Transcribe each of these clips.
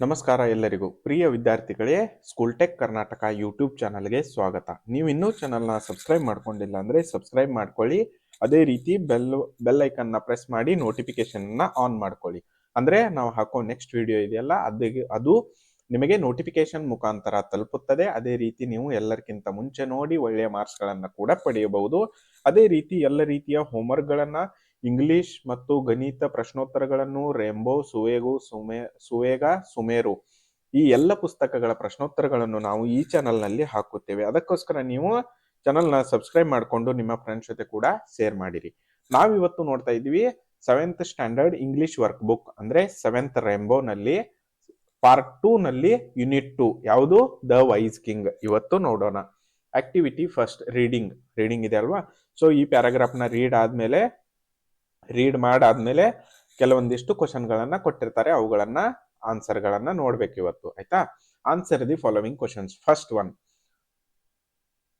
ನಮಸ್ಕಾರ ಎಲ್ಲರಿಗೂ. ಪ್ರಿಯ ವಿದ್ಯಾರ್ಥಿಗಳೇ, ಸ್ಕೂಲ್ ಟೆಕ್ ಕರ್ನಾಟಕ ಯೂಟ್ಯೂಬ್ ಚಾನಲ್ಗೆ ಸ್ವಾಗತ. ನೀವು ಇನ್ನೂ ಚಾನಲ್ನ ಸಬ್ಸ್ಕ್ರೈಬ್ ಮಾಡ್ಕೊಂಡಿಲ್ಲ ಅಂದರೆ ಸಬ್ಸ್ಕ್ರೈಬ್ ಮಾಡ್ಕೊಳ್ಳಿ. ಅದೇ ರೀತಿ ಬೆಲ್ ಬೆಲ್ ಐಕನ್ನ ಪ್ರೆಸ್ ಮಾಡಿ ನೋಟಿಫಿಕೇಶನ್ನ ಆನ್ ಮಾಡ್ಕೊಳ್ಳಿ. ಅಂದರೆ ನಾವು ಹಾಕೋ ನೆಕ್ಸ್ಟ್ ವಿಡಿಯೋ ಇದೆಯಲ್ಲ ಅದಕ್ಕೆ ಅದು ನಿಮಗೆ ನೋಟಿಫಿಕೇಶನ್ ಮುಖಾಂತರ ತಲುಪುತ್ತದೆ. ಅದೇ ರೀತಿ ನೀವು ಎಲ್ಲರಿಗಿಂತ ಮುಂಚೆ ನೋಡಿ ಒಳ್ಳೆಯ ಮಾರ್ಕ್ಸ್ಗಳನ್ನು ಕೂಡ ಪಡೆಯಬಹುದು. ಅದೇ ರೀತಿ ಎಲ್ಲ ರೀತಿಯ ಹೋಮ್ವರ್ಕ್ಗಳನ್ನು ಇಂಗ್ಲಿಷ್ ಮತ್ತು ಗಣಿತ ಪ್ರಶ್ನೋತ್ತರಗಳನ್ನು ರೇಂಬೋ, ಸುವೇಗು, ಸುಮೆ, ಸುವೇಗ, ಸುಮೇರು ಈ ಎಲ್ಲ ಪುಸ್ತಕಗಳ ಪ್ರಶ್ನೋತ್ತರಗಳನ್ನು ನಾವು ಈ ಚಾನಲ್ನಲ್ಲಿ ಹಾಕುತ್ತೇವೆ. ಅದಕ್ಕೋಸ್ಕರ ನೀವು ಚಾನಲ್ನ ಸಬ್ಸ್ಕ್ರೈಬ್ ಮಾಡಿಕೊಂಡು ನಿಮ್ಮ ಫ್ರೆಂಡ್ಸ್ ಜೊತೆ ಕೂಡ ಶೇರ್ ಮಾಡಿರಿ. ನಾವಿವತ್ತು ನೋಡ್ತಾ ಇದ್ದೀವಿ seventh standard English work book ಅಂದ್ರೆ ಸೆವೆಂತ್ ರೆಂಬೋನಲ್ಲಿ ಪಾರ್ಟ್ ಟೂ ನಲ್ಲಿ ಯೂನಿಟ್ ಟು ಯಾವುದು? ದ ವೈಸ್ ಕಿಂಗ್ ಇವತ್ತು ನೋಡೋಣ. ಆಕ್ಟಿವಿಟಿ ಫಸ್ಟ್ ರೀಡಿಂಗ್ ರೀಡಿಂಗ್ ಇದೆ ಅಲ್ವಾ? ಸೊ ಈ ಪ್ಯಾರಾಗ್ರಾಫ್ನ ರೀಡ್ ಆದ್ಮೇಲೆ ರೀಡ್ ಮಾಡಾದ್ಮೇಲೆ ಕೆಲವೊಂದಿಷ್ಟು ಕ್ವಶನ್ಗಳನ್ನ ಕೊಟ್ಟಿರ್ತಾರೆ. ಅವುಗಳನ್ನ ಆನ್ಸರ್ಗಳನ್ನ ನೋಡ್ಬೇಕು ಇವತ್ತು, ಆಯ್ತಾ? Answer the following questions first one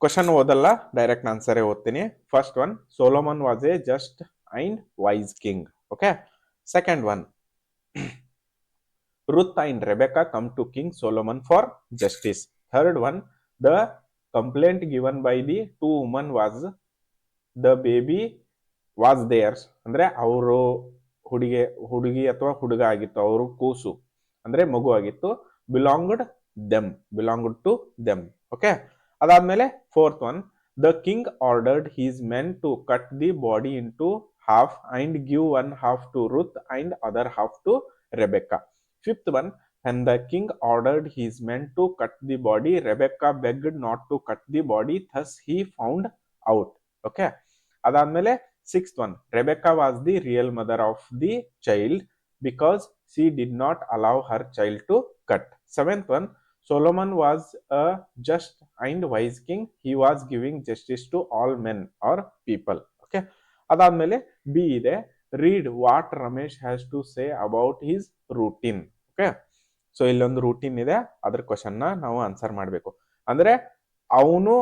question ಓದಲ್ಲ ಡೈರೆಕ್ಟ್ ಆನ್ಸರೇ ಓದ್ತೀನಿ. First one Solomon was a just and wise king okay second one Ruth and Rebecca come to king Solomon for justice third one the complaint given by the two woman was the baby was theirs. ಅಂದರೆ ಅವರು ಹುಡುಗಿ ಹುಡುಗಿ ಅಥವಾ ಹುಡುಗ ಆಗಿತ್ತು ಅವರು ಕೂಸು. ಅಂದರೆ ಮಗು ಆಗಿತ್ತು. Belonged them belonged to them okay ಅದಾದಮೇಲೆ fourth one the king ordered his men to cut the body in two half and give one half to Ruth and other half to Rebecca fifth one and the king ordered his men to cut the body, Rebecca begged not to cut the body, thus he found out. Okay. ಅದಾದ್ಮೇಲೆ sixth one Rebecca was the real mother of the child because she did not allow her child to cut seventh one Solomon was a just and wise king he was giving justice to all men or people okay ಅದಾದ್ಮೇಲೆ B ಇದೆ. Read what Ramesh has to say about his routine okay so ಇಲ್ಲೊಂದು routine ಇದೆ. ಅದ್ರ ಕ್ವಶನ್ನ ನಾವು answer ಮಾಡಬೇಕು. ಅಂದ್ರೆ, ಅವನು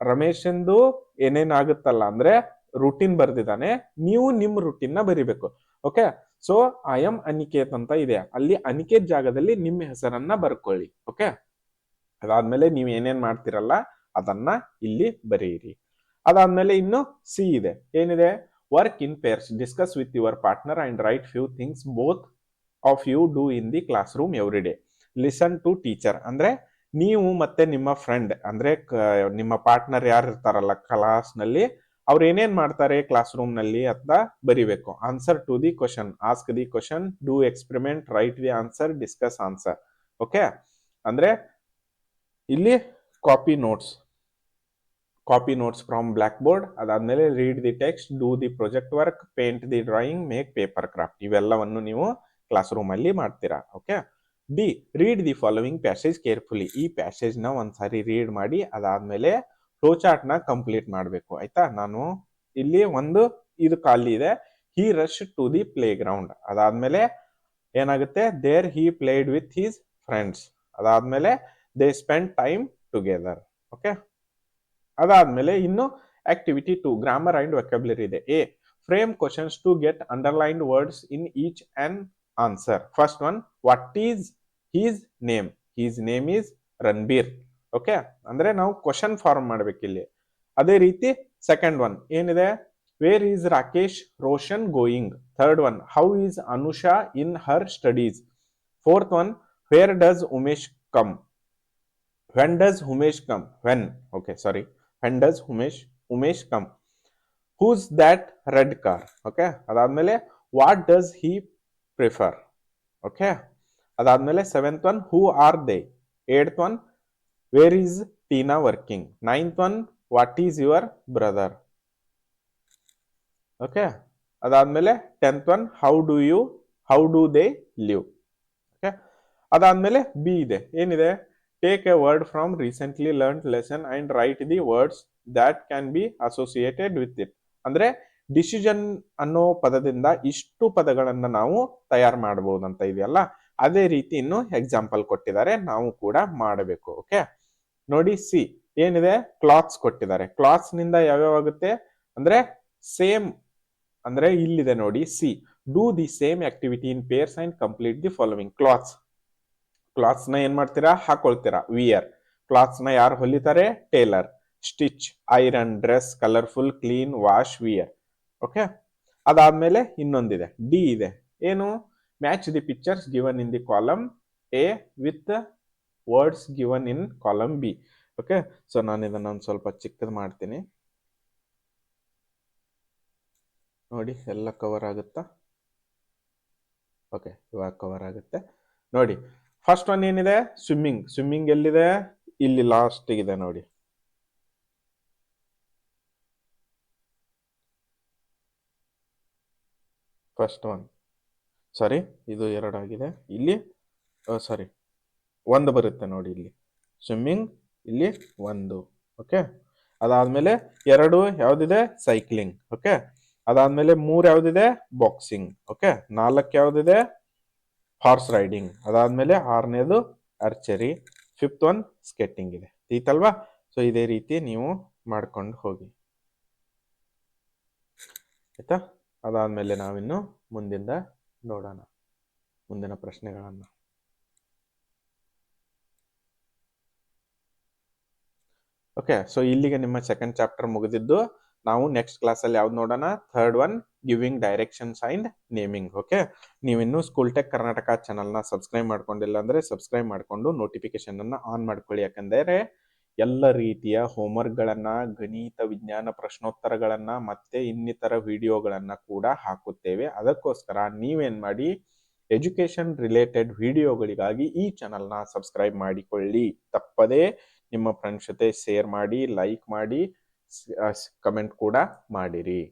ರಮೇಶಂದು ಏನೇನಾಗುತ್ತಲ್ಲ, ಅಂದ್ರೆ ರೂಟೀನ್ ಬರ್ದಿದ್ದಾನೆ, ನೀವು ನಿಮ್ಮ ರೂಟೀನ್ನ ಬರಿಬೇಕು. Okay so I am Aniket ಅಂತ ಇದೆ. ಅಲ್ಲಿ ಅನಿಕೇತ್ ಜಾಗದಲ್ಲಿ ನಿಮ್ಮ ಹೆಸರನ್ನ ಬರ್ಕೊಳ್ಳಿ. ಓಕೆ ಅದಾದ್ಮೇಲೆ ನೀವು ಏನೇನ್ ಮಾಡ್ತಿರಲ್ಲ, ಅದನ್ನ ಇಲ್ಲಿ ಬರೆಯಿರಿ ಅದಾದ್ಮೇಲೆ ಇನ್ನು ಸಿ ಇದೆ. ಏನಿದೆ? Work in pairs discuss with your partner and write few things both of you do in the classroom every day listen to teacher ಅಂದ್ರೆ ನೀವು ಮತ್ತೆ ನಿಮ್ಮ ಫ್ರೆಂಡ್ ಅಂದ್ರೆ ನಿಮ್ಮ ಪಾರ್ಟ್ನರ್ ಯಾರು ಇರ್ತಾರಲ್ಲ ಕ್ಲಾಸ್ನಲ್ಲಿ ಅವ್ರು ಏನೇನ್ ಮಾಡ್ತಾರೆ ಕ್ಲಾಸ್ ರೂಮ್ನಲ್ಲಿ ಅಂತ ಬರಿಬೇಕು. Answer to the question ask the question do experiment write the answer discuss answer okay ಅಂದ್ರೆ ಇಲ್ಲಿ copy notes copy notes from blackboard ಅದಾದ್ಮೇಲೆ read the text do the project work paint the drawing make paper craft ಇವೆಲ್ಲವನ್ನು ನೀವು classroom ಅಲ್ಲಿ ಮಾಡ್ತೀರಾ. Okay D read the following passage carefully ಈ ಪ್ಯಾಸೇಜ್ನ ಒಂದ್ಸಾರಿ ರೀಡ್ ಮಾಡಿ, ಅದಾದ್ಮೇಲೆ ಫ್ಲೋ ಚಾರ್ಟ್ ಕಂಪ್ಲೀಟ್ ಮಾಡಬೇಕು. ಆಯ್ತಾ? ನಾನು ಇಲ್ಲಿ ಒಂದು ಇದು ಖಾಲಿ ಇದೆ. He rush to the playground ಅದಾದ್ಮೇಲೆ ಏನಾಗುತ್ತೆ? There he played with his friends ಅದಾದ್ಮೇಲೆ they spend time together okay ಅದಾದ್ಮೇಲೆ ಇನ್ನು activity two grammar and vocabulary ಇದೆ. A frame questions to get underlined words in each and answer first one what is his name his name is Ranbir okay ಅಂದ್ರೆ ನಾವು question form ಮಾಡ್ಬೇಕಿಲ್ಲಿ ಅದೇ ರೀತಿ second one ಏನಿದೆ? Where is Rakesh Roshan going third one how is Anusha in her studies fourth one where does Umesh come when does Umesh come when okay sorry when does Umesh Umesh come whose that red car okay ಅದಾದ್ಮೇಲೆ what does he prefer okay ಅದಾದ್ಮೇಲೆ seventh one who are they eighth one where is Tina working ninth one what is your brother okay ಅದಾದ್ಮೇಲೆ tenth one how do you how do they live okay ಅದಾದ್ಮೇಲೆ B ಇದೆ. ಏನಿದೆ? Take a word from recently learn lesson and write the words that can be associated with it ಅಂದ್ರೆ decision ಅನ್ನೋ ಪದದಿಂದ ಇಷ್ಟು ಪದಗಳನ್ನು ನಾವು ತಯಾರು ಮಾಡಬಹುದು ಅಂತ ಇದೆಯಲ್ಲ? ಅದೇ ರೀತಿ ಇನ್ನು ಎಕ್ಸಾಂಪಲ್ ಕೊಟ್ಟಿದ್ದಾರೆ. ನಾವು ಕೂಡ ಮಾಡಬೇಕು. ಓಕೆ ನೋಡಿ ಸಿ, ಏನಿದೆ? ಕ್ಲಾತ್ಸ್ ಕೊಟ್ಟಿದ್ದಾರೆ. ಕ್ಲಾತ್ಸ್ನಿಂದ ಯಾವ್ಯಾವ ಆಗುತ್ತೆ ಅಂದ್ರೆ ಸೇಮ್, ಅಂದ್ರೆ ಇಲ್ಲಿದೆ ನೋಡಿ C. Do the same activity in pairs and complete the following clothes ಕ್ಲಾತ್ಸ್ನ ಏನ್ ಮಾಡ್ತೀರಾ? ಹಾಕೊಳ್ತೀರಾ. ವಿಯರ್ ಕ್ಲಾತ್ಸ್ನ ಯಾರು ಹೊಲಿತಾರೆ? Tailor stitch iron dress colourful clean wash wear okay ಅದಾದ್ಮೇಲೆ ಇನ್ನೊಂದಿದೆ. ಡಿ ಇದೆ. ಏನು? Match the pictures given in the column A with words given in column B okay so ನಾನು ಇದನ್ನ ಒಂದು ಸ್ವಲ್ಪ ಚಿಕ್ಕದು ಮಾಡ್ತೀನಿ. ನೋಡಿ, ಎಲ್ಲ ಕವರ್ ಆಗುತ್ತಾ? ಓಕೆ ಇವಾಗ ಕವರ್ ಆಗುತ್ತೆ. ನೋಡಿ ಫಸ್ಟ್ ಒನ್ ಏನಿದೆ? ಸ್ವಿಮ್ಮಿಂಗ್ ಸ್ವಿಮ್ಮಿಂಗ್ ಎಲ್ಲಿದೆ? ಇಲ್ಲಿ ಲಾಸ್ಟ್ ಇದೆ ನೋಡಿ. ಫಸ್ಟ್ ಒನ್ ಸಾರಿ ಇದು ಎರಡಾಗಿದೆ. ಇಲ್ಲಿ ಸಾರಿ ಒಂದು ಬರುತ್ತೆ ನೋಡಿ ಇಲ್ಲಿ. ಸ್ವಿಮ್ಮಿಂಗ್ ಇಲ್ಲಿ ಒಂದು ಓಕೆ ಅದಾದಮೇಲೆ ಎರಡು ಯಾವುದಿದೆ? ಸೈಕ್ಲಿಂಗ್ ಓಕೆ ಅದಾದಮೇಲೆ ಮೂರು ಯಾವುದಿದೆ? ಬಾಕ್ಸಿಂಗ್ ಓಕೆ ನಾಲ್ಕು ಯಾವ್ದಿದೆ? ಹಾರ್ಸ್ ರೈಡಿಂಗ್ ಅದಾದ್ಮೇಲೆ ಆರನೇದು ಆರ್ಚರಿ ಫಿಫ್ತ್ ಒನ್ ಸ್ಕೆಟಿಂಗ್ ಇದೆ. ಈತಲ್ವಾ ಸೊ ಇದೇ ರೀತಿ ನೀವು ಮಾಡ್ಕೊಂಡು ಹೋಗಿ. ಆಯ್ತಾ? ಅದಾದ್ಮೇಲೆ ನಾವಿನ್ನು ಮುಂದಿಂದ ನೋಡೋಣ, ಮುಂದಿನ ಪ್ರಶ್ನೆಗಳನ್ನು. ಓಕೆ ಸೊ ಇಲ್ಲಿಗೆ ನಿಮ್ಮ ಸೆಕೆಂಡ್ ಚಾಪ್ಟರ್ ಮುಗಿದಿದ್ದು, ನಾವು ನೆಕ್ಸ್ಟ್ ಕ್ಲಾಸಲ್ಲಿ ಯಾವ್ದು ನೋಡೋಣ? Third one giving directions and naming okay ನೀವಿನ್ನೂ ಸ್ಕೂಲ್ ಟೆಕ್ ಕರ್ನಾಟಕ ಚಾನಲ್ನ ಸಬ್ಸ್ಕ್ರೈಬ್ ಮಾಡ್ಕೊಂಡಿಲ್ಲ ಅಂದ್ರೆ ಸಬ್ಸ್ಕ್ರೈಬ್ ಮಾಡಿಕೊಂಡು ನೋಟಿಫಿಕೇಶನ್ ಅನ್ನ ಆನ್ ಮಾಡ್ಕೊಳ್ಳಿ. ಯಾಕಂದರೆ ಎಲ್ಲ ರೀತಿಯ ಹೋಮ್ವರ್ಕ್ಗಳನ್ನ ಗಣಿತ, ವಿಜ್ಞಾನ, ಪ್ರಶ್ನೋತ್ತರಗಳನ್ನ ಮತ್ತೆ ಇನ್ನಿತರ ವಿಡಿಯೋಗಳನ್ನ ಕೂಡ ಹಾಕುತ್ತೇವೆ. ಅದಕ್ಕೋಸ್ಕರ ನೀವೇನು ಮಾಡಿ ಎಜುಕೇಶನ್ ರಿಲೇಟೆಡ್ ವಿಡಿಯೋಗಳಿಗಾಗಿ ಈ ಚಾನಲ್ನ ಸಬ್ಸ್ಕ್ರೈಬ್ ಮಾಡಿಕೊಳ್ಳಿ. ತಪ್ಪದೇ ನಿಮ್ಮ ಫ್ರೆಂಡ್ಸ್ ಜೊತೆ ಶೇರ್ ಮಾಡಿ ಲೈಕ್ ಮಾಡಿ ಕಮೆಂಟ್ ಕೂಡ ಮಾಡಿರಿ.